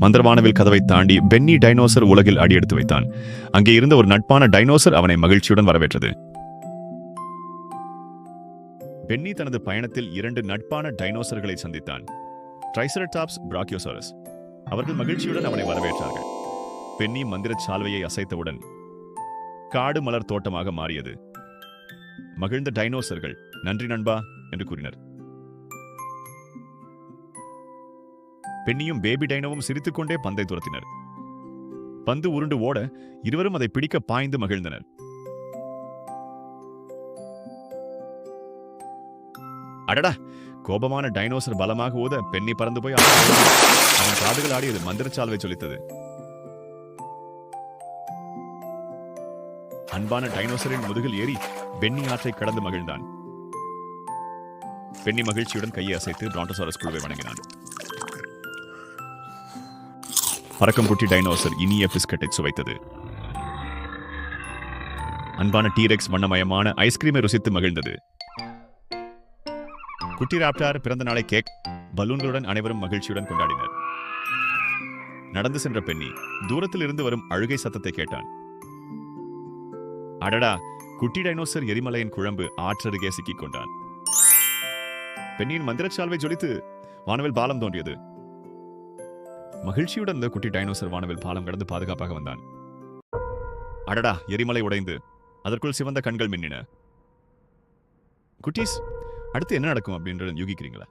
மந்திரவானவில் கதவை தாண்டி Penney dinosaur உலகில் அடியெடுத்து வைத்தான். அங்கே இருந்த ஒரு நட்பான டைனோசர் அவனை மகிழ்ச்சியுடன் வரவேற்றது. பென்னி தனது பயணத்தில் இரண்டு நட்பான டைனோசர்களை சந்தித்தான். ட்ரைசரடாப்ஸ் பிராக்கியோசாரஸ். அவர்கள் மகிழ்ச்சியுடன் அவனை வரவேற்றார்கள். பென்னி மந்திரச் சால்வையை அசைத்தவுடன் காடு மலர் தோட்டமாக மாறியது. மகிழ்ந்த டைனோசர்கள் நன்றி நண்பா என்று கூறினர். பெண்ணியும் பேபி டைனோவும் சிரித்துக்கொண்டே பந்தை துரத்தினர். பந்து உருண்டு ஓட இருவரும் அதை பிடிக்க பாய்ந்து மகிழ்ந்தனர். அடடா! கோபமான டைனோசர் பலமாக ஊத பெண்ணி பறந்து போய் அவன் காதுகள் ஆடியது மந்திரச்சால்வை சொலித்தது அன்பான டைனோசரின் முதுகில் ஏறி பென்னி ஆற்றை கடந்து மகிழ்ந்தான். பென்னி மகிழ்ச்சியுடன் கையை அசைத்து பிராண்டோசாரஸ் குழுவை வணங்கினான். பறக்கும் குட்டி டைனோசர் இனிய பிஸ்கட்டை சுவைத்தது. அன்பான டீரெக்ஸ் வண்ணமயமான ஐஸ்கிரீமை ருசித்து மகிழ்ந்தது. குட்டி ராப்டார் பிறந்த நாளை கேக் பலூன்களுடன் அனைவரும் மகிழ்ச்சியுடன் கொண்டாடினர். நடந்து சென்ற பெண்ணி தூரத்தில் இருந்து வரும் அழுகை சத்தத்தை கேட்டான். அடடா குட்டி டைனோசர் எரிமலையின் குழம்பு ஆற்றருகே சிக்கிக் கொண்டான் பெண்ணின் மந்திரச்சால்வை ஜொலித்து வானவில் பாலம் தோன்றியது. மகிழ்ச்சியுடன் அந்த குட்டி டைனோசர் வானவில் பாலம் கடந்து பாதுகாப்பாக வந்தான். அடடா எரிமலை உடைந்து. அதற்குள் சிவந்த கண்கள் மின்னின. குட்டீஸ் அடுத்து என்ன நடக்கும் அப்படின்றத யூகிக்கிறீங்களா?